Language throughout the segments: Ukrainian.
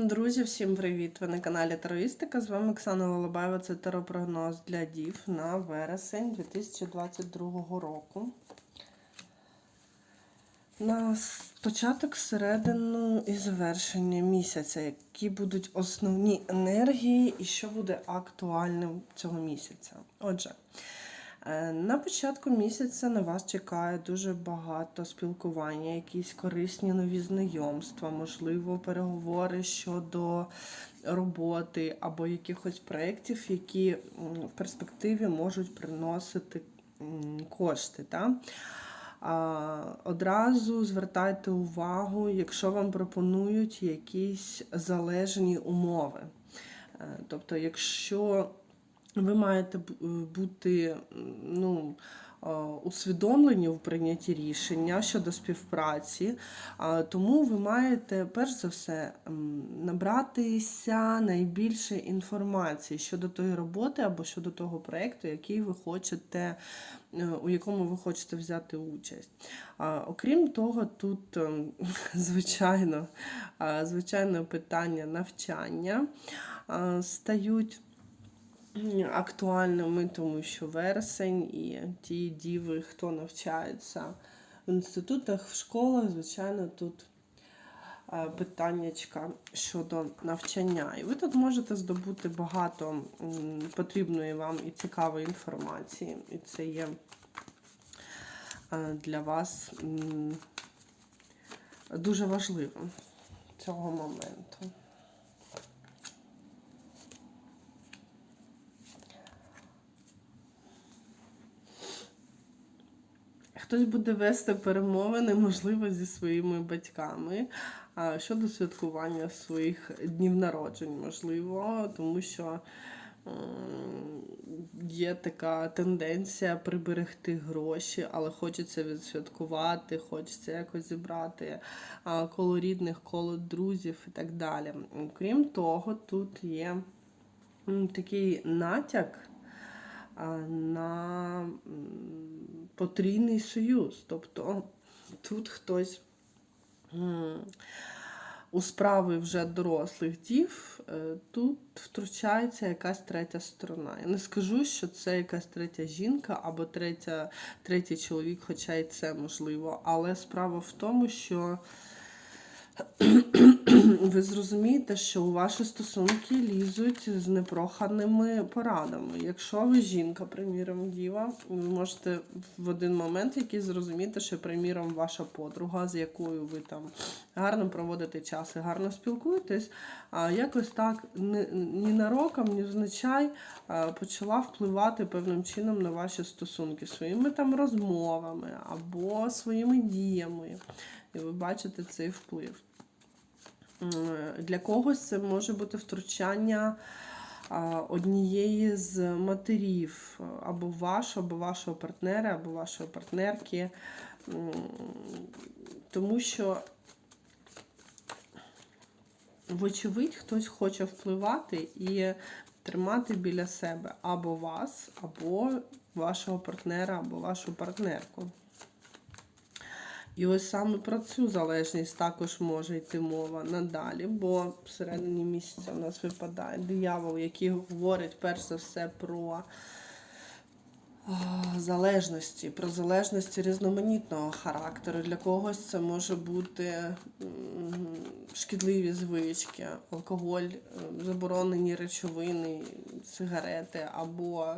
Друзі, всім привіт! Ви на каналі Тароїстика. З вами Оксана Волобаєва. Це теропрогноз для дів на вересень 2022 року. На початок, середину і завершення місяця, які будуть основні енергії і що буде актуальним цього місяця. Отже, на початку місяця на вас чекає дуже багато спілкування, якісь корисні нові знайомства, можливо, переговори щодо роботи або якихось проєктів, які в перспективі можуть приносити кошти. Та? Одразу звертайте увагу, якщо вам пропонують якісь залежні умови. Е, Тобто, якщо ви маєте бу- бути ну, е, усвідомлені в прийнятті рішення щодо співпраці, тому ви маєте перш за все набратися найбільше інформації щодо тої роботи або щодо того проєкту, який ви хочете, е, у якому ви хочете взяти участь. Окрім того, тут, звичайно, звичайно, питання навчання стають актуальними, тому що вересень і ті діви, хто навчається в інститутах, в школах, звичайно, тут е, питаннячка щодо навчання. І ви тут можете здобути багато потрібної вам і цікавої інформації. І це є е, для вас дуже важливим цього моменту. Хтось буде вести перемовини, можливо, зі своїми батьками щодо святкування своїх днів народжень, можливо, тому що є така тенденція приберегти гроші, але хочеться відсвяткувати, хочеться якось зібрати коло рідних, коло друзів і так далі. Крім того, тут є такий натяк на потрійний союз. Тобто тут хтось у справи вже дорослих дів, е, тут втручається якась третя сторона. Я не скажу, що це якась третя жінка або третя, третій чоловік, хоча й це можливо. Але справа в тому, що ви зрозумієте, що у ваші стосунки лізуть з непроханими порадами. Якщо ви жінка, приміром, діва, ви можете в один момент якийсь зрозуміти, що, приміром, ваша подруга, з якою ви там гарно проводите час і гарно спілкуєтесь, якось так ні, ні нароком, ні взначай почала впливати певним чином на ваші стосунки своїми там розмовами або своїми діями. І ви бачите цей вплив. М, Для когось це може бути втручання однієї з матерів, або вашого, або вашого партнера, або вашої партнерки. Тому що, вочевидь, хтось хоче впливати і тримати біля себе або вас, або вашого партнера, або вашу партнерку. І ось саме про цю залежність також може йти мова надалі, бо всередині місяця у нас випадає диявол, який говорить перш за все про залежності, про залежності різноманітного характеру. Для когось це може бути шкідливі звички, алкоголь, заборонені речовини, сигарети або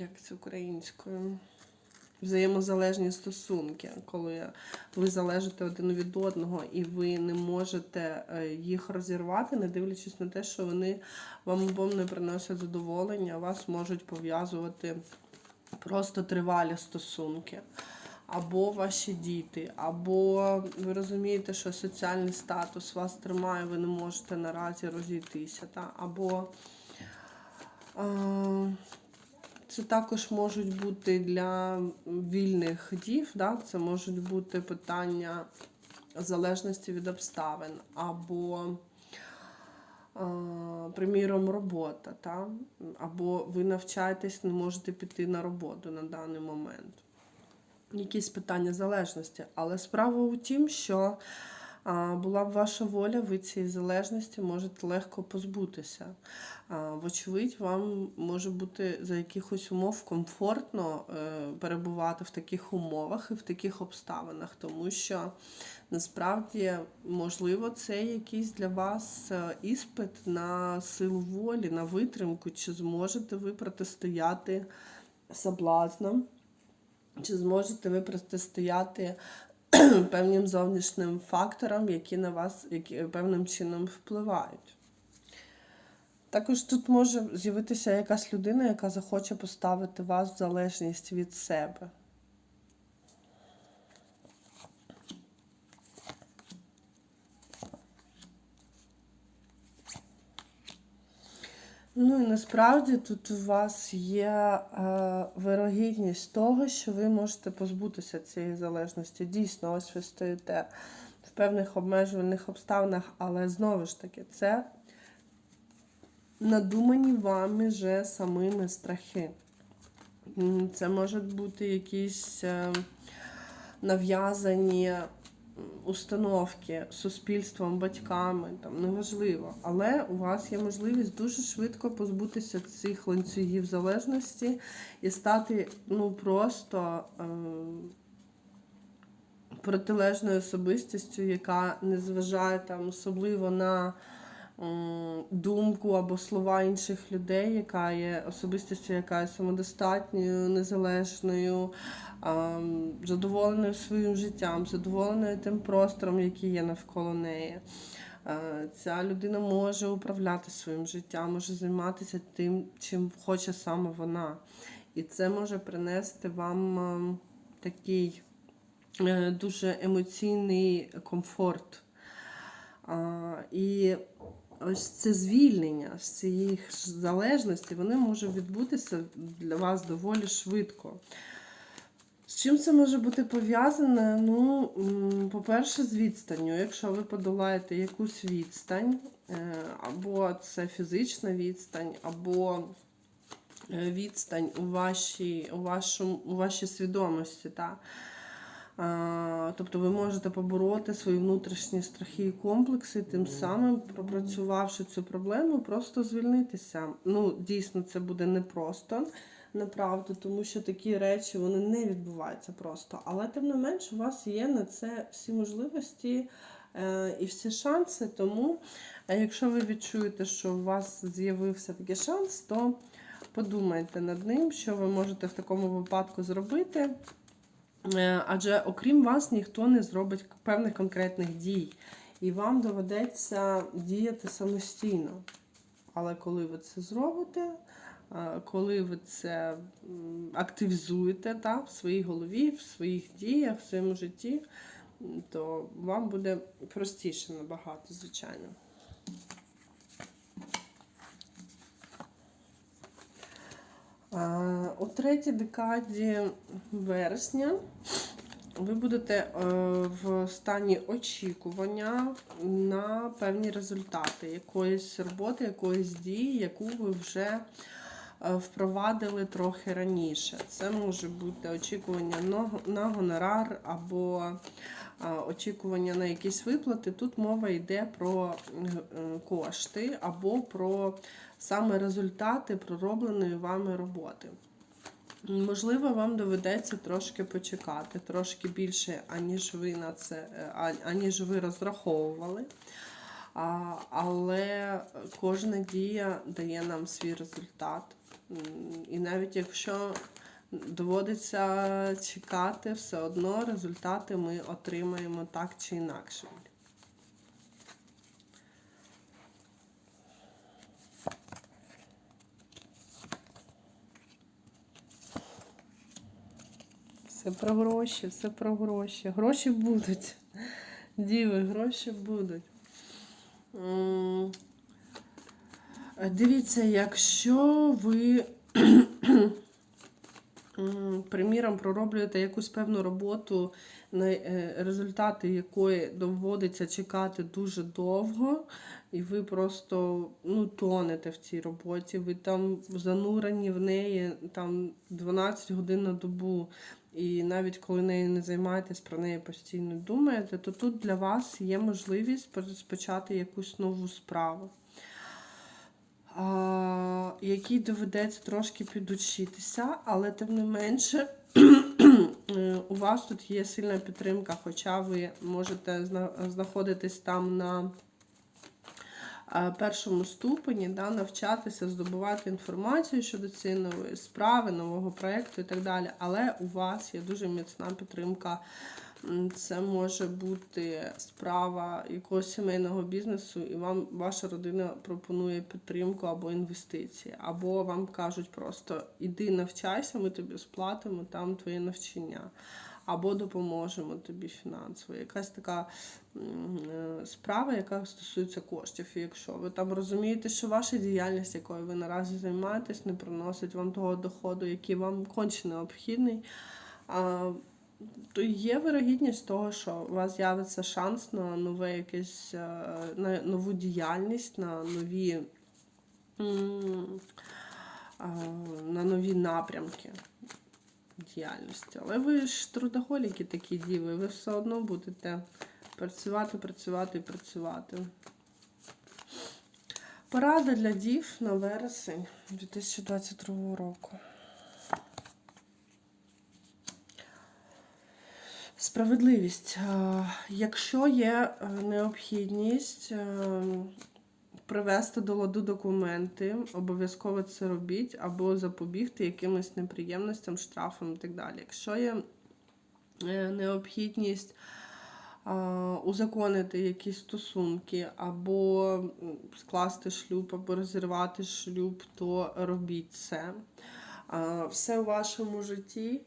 Як це українською? Взаємозалежні стосунки, коли ви залежите один від одного і ви не можете е, їх розірвати, не дивлячись на те, що вони вам обом не приносять задоволення, вас можуть пов'язувати просто тривалі стосунки. Або ваші діти, або ви розумієте, що соціальний статус вас тримає, ви не можете наразі розійтися. Та? Або е, це також можуть бути для вільних дів, да? це можуть бути питання залежності від обставин, або, е, приміром, робота, та? або ви навчаєтесь, не можете піти на роботу на даний момент. якісь питання залежності. Але справа у тім, що була б ваша воля, ви цієї залежності можете легко позбутися. Вочевидь, вам може бути за якихось умов комфортно е, перебувати в таких умовах і в таких обставинах, тому що насправді, можливо, це якийсь для вас е, іспит на силу волі, на витримку, чи зможете ви протистояти соблазнам. Чи зможете ви протистояти певним зовнішнім факторам, які на вас які певним чином впливають? Також тут може з'явитися якась людина, яка захоче поставити вас в залежність від себе. Ну і насправді тут у вас є е, вирогідність того, що ви можете позбутися цієї залежності. Дійсно, ось ви стоїте в певних обмежувальних обставинах, але знову ж таки, це надумані вами же самими страхи. Це можуть бути якісь е, нав'язані установки суспільством, батьками, там неважливо. Але у вас є можливість дуже швидко позбутися цих ланцюгів залежності і стати ну просто е, протилежною особистістю, яка не зважає там особливо на думку або слова інших людей, яка є особистістю, яка є самодостатньою, незалежною, задоволеною своїм життям, задоволеною тим простором, який є навколо неї. Е, Ця людина може управляти своїм життям, може займатися тим, чим хоче саме вона. І це може принести вам ем, такий е, дуже емоційний комфорт. І ось це звільнення з цієї залежності, вони може відбутися для вас доволі швидко. З чим це може бути пов'язане? Ну, по-перше, з відстанню. Якщо ви подолаєте якусь відстань, е, або це фізична відстань, або е, відстань у вашій, у вашому, у вашій свідомості. Та? Тобто ви можете побороти свої внутрішні страхи і комплекси, тим самим, пропрацювавши цю проблему, просто звільнитися. Ну, дійсно, це буде непросто, направду, тому що такі речі вони не відбуваються просто. Але тим не менш, у вас є на це всі можливості е, і всі шанси. Тому, е, якщо ви відчуєте, що у вас з'явився такий шанс, то подумайте над ним, що ви можете в такому випадку зробити. Е, Адже окрім вас ніхто не зробить певних конкретних дій. І вам доведеться діяти самостійно. Але коли ви це зробите, е, коли ви це активізуєте та, в своїй голові, в своїх діях, в своєму житті, то вам буде простіше набагато, звичайно. У третій декаді вересня ви будете е, в стані очікування на певні результати якоїсь роботи, якоїсь дії, яку ви вже е, впровадили трохи раніше. Це може бути очікування на- гонорар або е, очікування на якісь виплати. Тут мова йде про е, кошти або про саме результати проробленої вами роботи. Можливо, вам доведеться трошки почекати, трошки більше, аніж ви на це, е, аніж ви розраховували. А, але кожна дія дає нам свій результат. І навіть якщо доводиться чекати, все одно результати ми отримаємо так чи інакше. Все про гроші, все про гроші. Гроші будуть. Діви, гроші будуть. Дивіться, якщо ви, приміром, пророблюєте якусь певну роботу, е, результати якої доводиться чекати дуже довго, і ви просто ну, тонете в цій роботі, ви там занурені в неї там 12 годин на добу. і навіть коли нею не займаєтесь, про неї постійно думаєте, то тут для вас є можливість розпочати якусь нову справу, якій доведеться трошки підучитися, але тим не менше. У вас тут є сильна підтримка, хоча ви можете знаходитись там на першому ступені, да, навчатися, здобувати інформацію щодо цієї нової справи, нового проєкту і так далі. Але у вас є дуже міцна підтримка. Це може бути справа якогось сімейного бізнесу, і вам ваша родина пропонує підтримку або інвестиції, або вам кажуть просто іди навчайся, ми тобі сплатимо там твоє навчання, або допоможемо тобі фінансово. Якась така е, справа, яка стосується коштів. І якщо ви там розумієте, що ваша діяльність, якою ви наразі займаєтесь, не приносить вам того доходу, який вам конче необхідний. То є вирогідність того, що у вас з'явиться шанс на нове якесь е, на нову діяльність, на нові на нові напрямки діяльності. Але ви ж трудоголіки такі діви, ви все одно будете працювати, працювати і працювати. Порада для дів на вересень 2022 року. Справедливість. Е, Якщо є е, необхідність е, привести до ладу документи, обов'язково це робіть, або запобігти якимось неприємностям, штрафам і так далі. Якщо є необхідність узаконити якісь стосунки, або скласти шлюб, або розірвати шлюб, то робіть це. Все у вашому житті,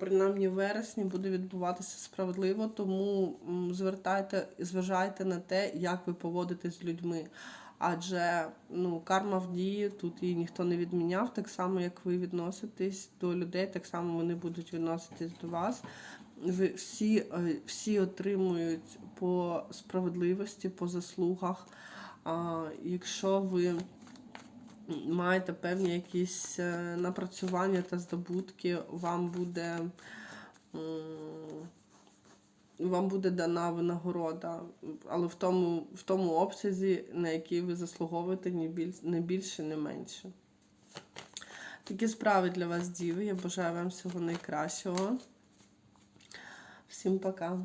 принаймні в вересні, буде відбуватися справедливо, тому звертайте, зважайте на те, як ви поводитесь з людьми. Адже ну, карма в дії, тут її ніхто не відміняв, так само, як ви відноситесь до людей, так само вони будуть відноситись до вас. Ви всі, е, всі отримують по справедливості, по заслугах. А, Якщо ви маєте певні якісь е, напрацювання та здобутки, вам буде. Вам буде дана винагорода, але в тому, в тому обсязі, на який ви заслуговуєте не, біль, не більше, не менше. Такі справи для вас, діви. Я бажаю вам всього найкращого. Всім пока.